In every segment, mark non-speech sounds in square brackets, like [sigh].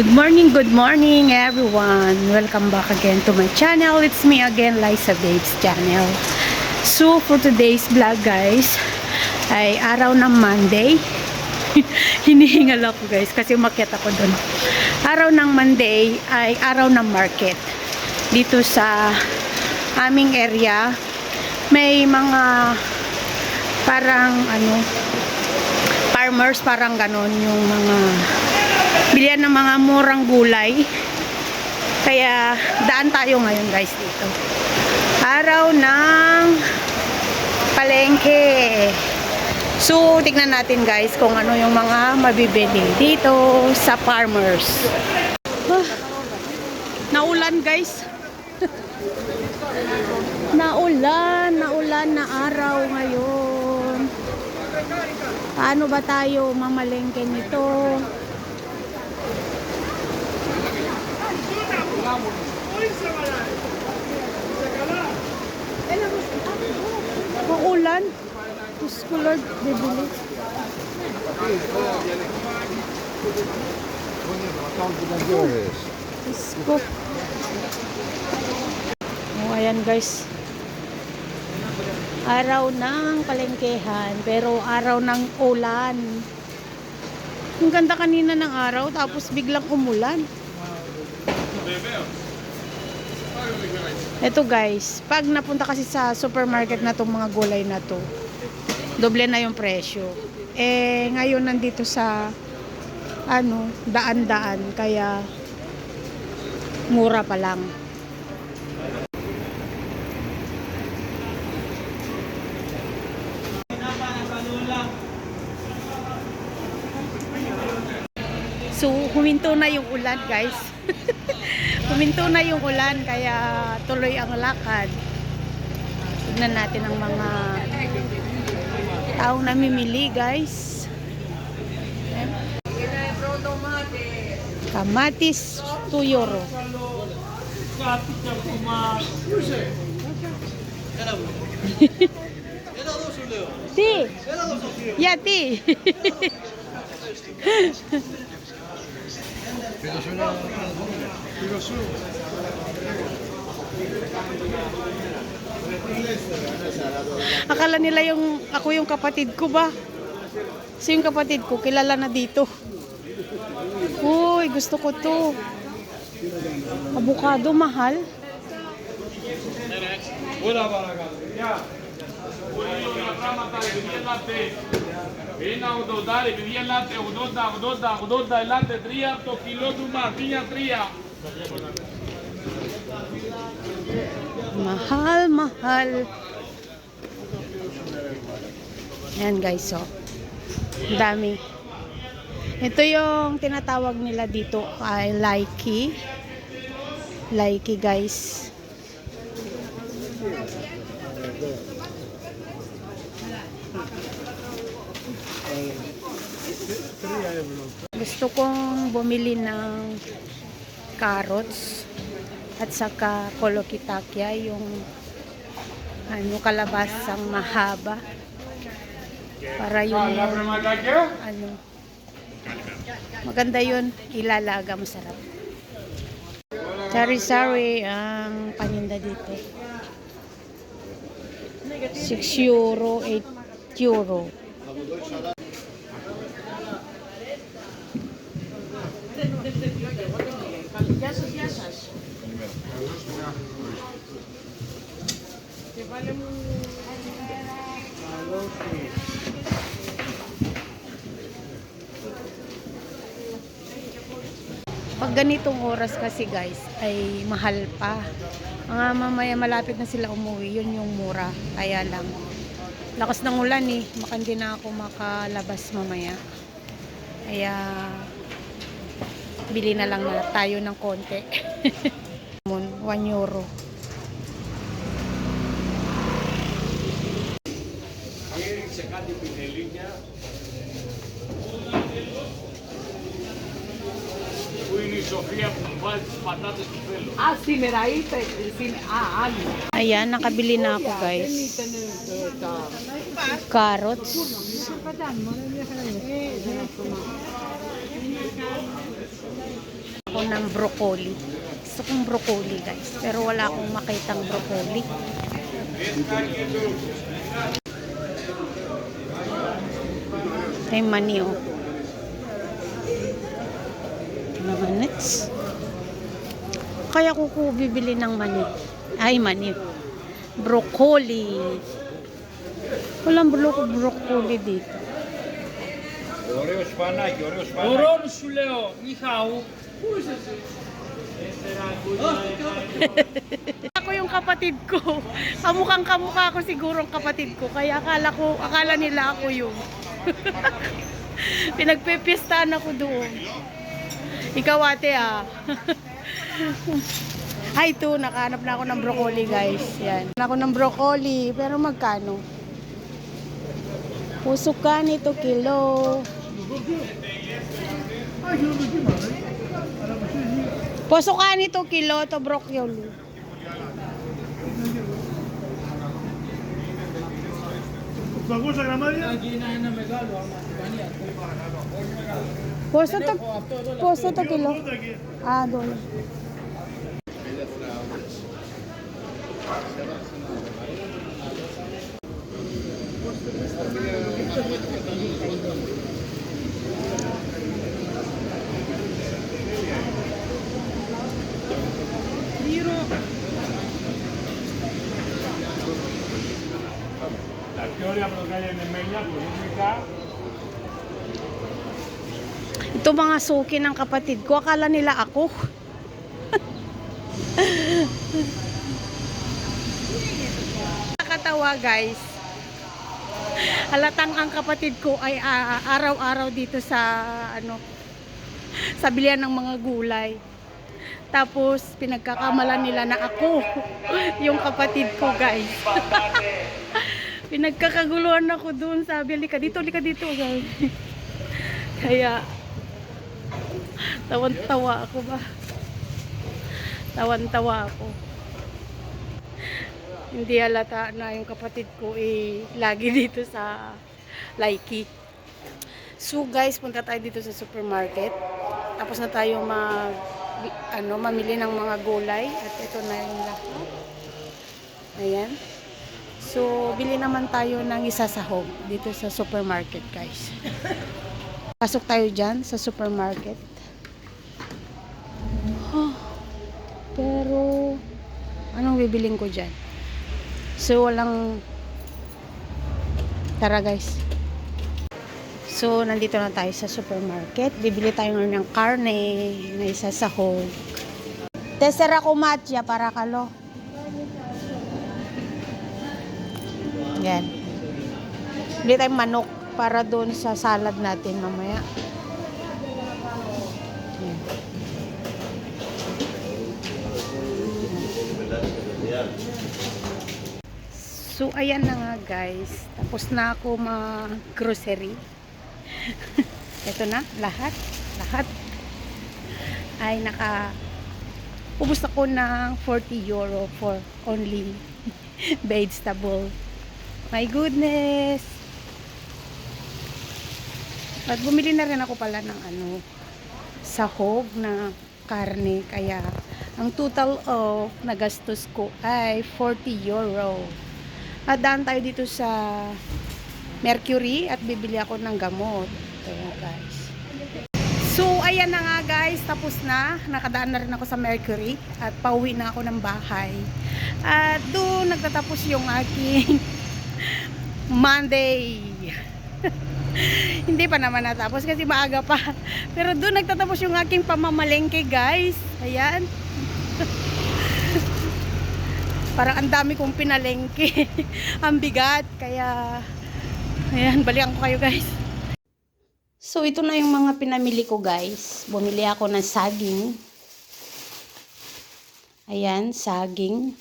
Good morning, good morning everyone. Welcome back again to my channel. It's me again, Liza Babes channel. So for today's vlog guys, ay araw ng Monday. [laughs] Hinihingal ako guys kasi umakyat ako doon. Araw ng Monday ay araw ng market. Dito sa aming area, may mga parang ano, farmers parang ganon yung mga bilihan ng mga murang gulay. Kaya daan tayo ngayon guys dito. Araw ng palengke. So, tignan natin guys kung ano yung mga mabibili dito sa farmers. Ah, naulan guys. [laughs] naulan, naulan na araw ngayon. Paano ba tayo mamalengke nito? Maulan. Diyos ko Lord, bibili. Diyos ko. Oh, ayan guys. Araw ng palengkehan, pero araw ng ulan. Ang ganda kanina ng araw, tapos biglang umulan. Ito guys, pag napunta kasi sa supermarket na itong mga gulay na to, doble na yung presyo. Eh, ngayon nandito sa ano, daan-daan, kaya mura pa lang. So, huminto na yung ulan, guys. [laughs] huminto na yung ulan, kaya tuloy ang lakad. Tignan natin ang mga taong namimili, guys. Kamatis, 2 euro. [laughs] Ti. Ya, ti. [laughs] Akala nila yung ako yung kapatid ko ba? So yung kapatid ko kilala na dito. Uy, gusto ko to. Avocado mahal. Είναι 80, επειδή ελάτε 80, 80, 80, ελάτε 3 το κιλό του μαρτίνια 3. Mahal, mahal. Yan guys, so. Ang dami. Ito yung tinatawag nila dito ay Laiki. Laiki guys. Gusto kong bumili ng carrots at saka kolokitakya yung ano kalabasang mahaba. Para yung ano maganda yun ilalaga masarap. Sari-sari ang paninda dito. 6 euro 8 euro Pag ganitong oras kasi guys, ay mahal pa. Mga mamaya malapit na sila umuwi, yun yung mura. Kaya lang, lakas ng ulan eh. Baka hindi na ako makalabas mamaya. Kaya, bili na lang na tayo ng konti. [laughs] 1 euro. Πού είναι η Σοφία που μου βάζει τις πατάτες που θέλω. Α, σήμερα ήρθε. Σήμε- Α, άλλη. Ayan, nakabili na ako guys. Carrots. ng broccoli. Gusto kong broccoli guys. Pero wala akong makitang broccoli. Ay, mani oh. Mga nuts. Kaya ko ko bibili ng mani. Ay, mani. Broccoli. Walang bro broccoli dito. Ωραίο σπανάκι, ωραίο σπανάκι. Ορών σου λέω, Νιχάου. Πού είσαι εσύ. Ako yung kapatid ko. Kamukhang kamukha ko siguro ang kapatid ko. Kaya akala ko, akala nila ako yun. [laughs] Pinagpipistahan ako doon. Ikaw ate ah. [laughs] Ay, ito, nakahanap na ako ng broccoli guys. Yan. Ako ng broccoli. Pero magkano? Puso ka nito kilo. Puso Posukan ito kilo to broccoli. Bagusa gramaria? Poso to poso to kilo. Ah, doon. Thank you. Gloria, pero que hay en Emeña. Ito mga suki ng kapatid ko, akala nila ako. Nakakatawa guys. Halatang ang kapatid ko ay ah, ah, araw-araw dito sa ano sa bilian ng mga gulay. Tapos pinagkakamalan nila na ako [laughs] yung kapatid ko guys. [laughs] Pinagkakaguluhan ako doon. Sabi, lika dito, lika dito guys. [laughs] Kaya tawan-tawa ako ba? Tawan-tawa ako. Hindi halata na yung kapatid ko eh, lagi [laughs] dito sa Laiki. So guys, punta tayo dito sa supermarket. Tapos na tayo mag ano, mamili ng mga gulay at ito na yung lahat. Ayan. So, bili naman tayo ng isa sahog dito sa supermarket, guys. Pasok tayo dyan sa supermarket. Huh. Pero, anong bibiling ko dyan? So, walang... Tara guys. So, nandito na tayo sa supermarket. Bibili tayo ng karne na isa sahog. Tesera ko matya para kalo. Yan. Bili tayong manok para doon sa salad natin mamaya. So, ayan na nga guys. Tapos na ako mag-grocery. [laughs] Ito na, lahat. Lahat. Ay, naka... Ubus ako ng 40 euro for only [laughs] vegetable. My goodness! At bumili na rin ako pala ng ano, sahog na karne. Kaya, ang total of nagastos ko ay 40 euro. At daan tayo dito sa Mercury at bibili ako ng gamot. Kaya guys. So, ayan na nga guys. Tapos na. Nakadaan na rin ako sa Mercury. At pauwi na ako ng bahay. At doon nagtatapos yung aking Monday. [laughs] Hindi pa naman natapos kasi maaga pa. [laughs] Pero doon nagtatapos yung aking pamamalengke guys. Ayan. [laughs] Parang ang dami kong pinalengke. ang bigat. Kaya, ayan, balikan ko kayo guys. So, ito na yung mga pinamili ko guys. Bumili ako ng saging. Ayan, saging.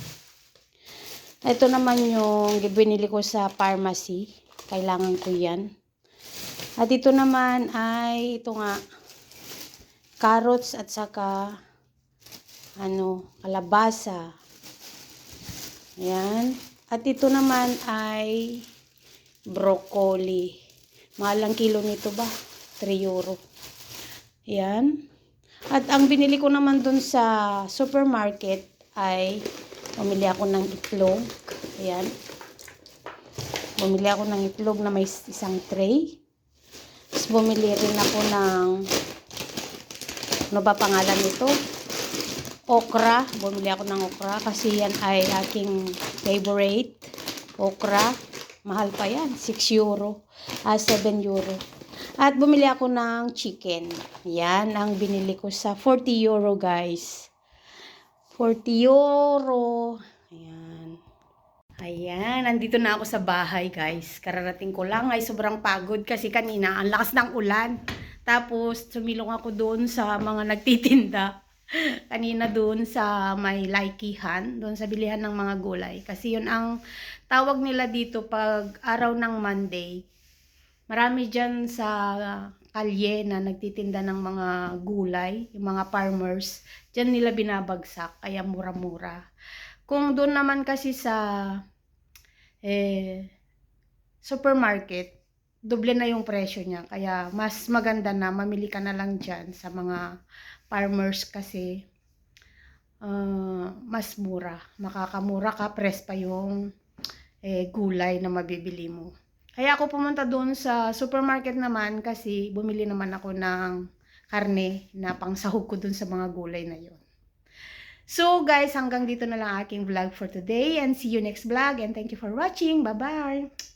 Ito naman yung binili ko sa pharmacy. Kailangan ko yan. At ito naman ay, ito nga, carrots at saka, ano, kalabasa. Ayan. At ito naman ay broccoli. Mahal ang kilo nito ba? 3 euro. Ayan. At ang binili ko naman dun sa supermarket ay bumili ako ng itlog. Ayan. Bumili ako ng itlog na may isang tray. Tapos bumili rin ako ng ano ba pangalan nito? Okra. Bumili ako ng okra kasi yan ay aking favorite. Okra. Mahal pa yan. 6 euro. Ah, 7 euro. At bumili ako ng chicken. Yan ang binili ko sa 40 euro guys. 40 euro. Ayan. Ayan, nandito na ako sa bahay guys. Kararating ko lang ay sobrang pagod kasi kanina ang lakas ng ulan. Tapos sumilong ako doon sa mga nagtitinda. [laughs] Kanina doon sa may laikihan, doon sa bilihan ng mga gulay. Kasi yun ang tawag nila dito pag araw ng Monday. Marami dyan sa kalye na nagtitinda ng mga gulay, yung mga farmers. Dyan nila binabagsak, kaya mura-mura. Kung doon naman kasi sa eh, supermarket, doble na yung presyo niya. Kaya mas maganda na mamili ka na lang dyan sa mga farmers kasi ah, mas mura. Makakamura ka, press pa yung eh, gulay na mabibili mo. Kaya ako pumunta doon sa supermarket naman kasi bumili naman ako ng karne na pangsahog ko doon sa mga gulay na yon. So guys, hanggang dito na lang aking vlog for today and see you next vlog and thank you for watching. Bye-bye!